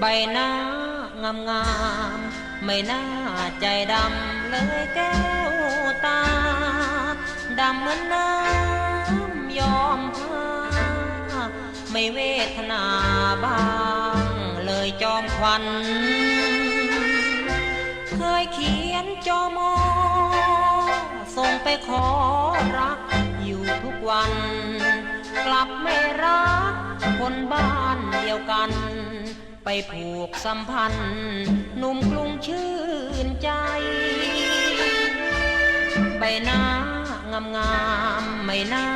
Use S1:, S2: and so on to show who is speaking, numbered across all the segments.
S1: ใบหน้างามงามไม่น่าใจดำเลยแก้วตา ดำเหมือนน้ำยอมผ้าไม่เวทนาบ้าง เลยจอมควัน เคยเขียนจอมอส่งไปขอรักอยู่ทุกวัน กลับไม่รักคนบ้านเดียวกัน ไปผูกสัมพันธ์หนุ่มกรุงชื่นใจ ใบหน้างามงามไม่น่า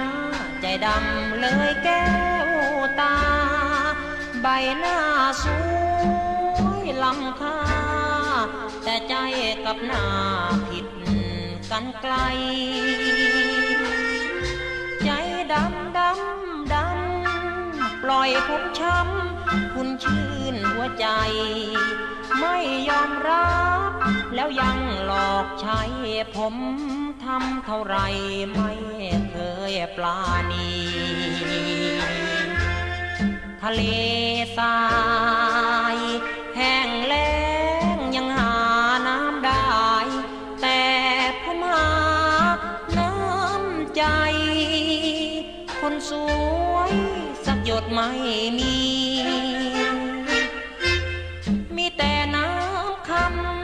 S1: ใจดำเลยแก้วตา ใบหน้าสวยลำค่า แต่ใจกับหน้าผิดกันไกล่ผมช้ำคุณชื่นหัวใจ ไม่ยอมรับ แล้วยังหลอกใช้ผมทำเท่าไรไม่เคยปลาณีทะเลสา คนสวย สักหยดไม่มี มีแต่น้ำค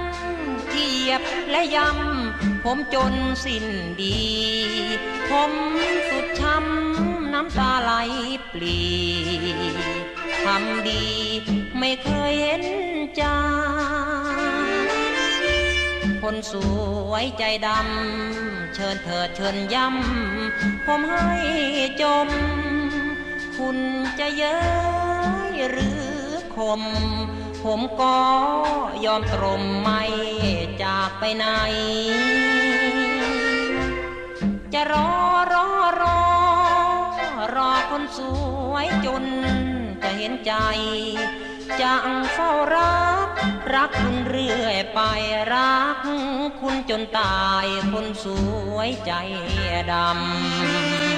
S1: ำเทียบและยำ ผมจนสิ้นดี ผมสุดช้ำน้ำตาไหลปลีทำดีไม่เคยเห็นใจ คนสวยใจดำ เชิญเถิดเชิญย้ำ ผมให้จม คุณจะเย้ยหรือคม ผมก็ยอมตรมไม่จากไปไหน จะรอรอรอ รอคนสวยจนจะเห็นใจ จะเฝ้ารัก รักคุณเรื่อยไปรัก คุณจนตายคนสวยใจดำ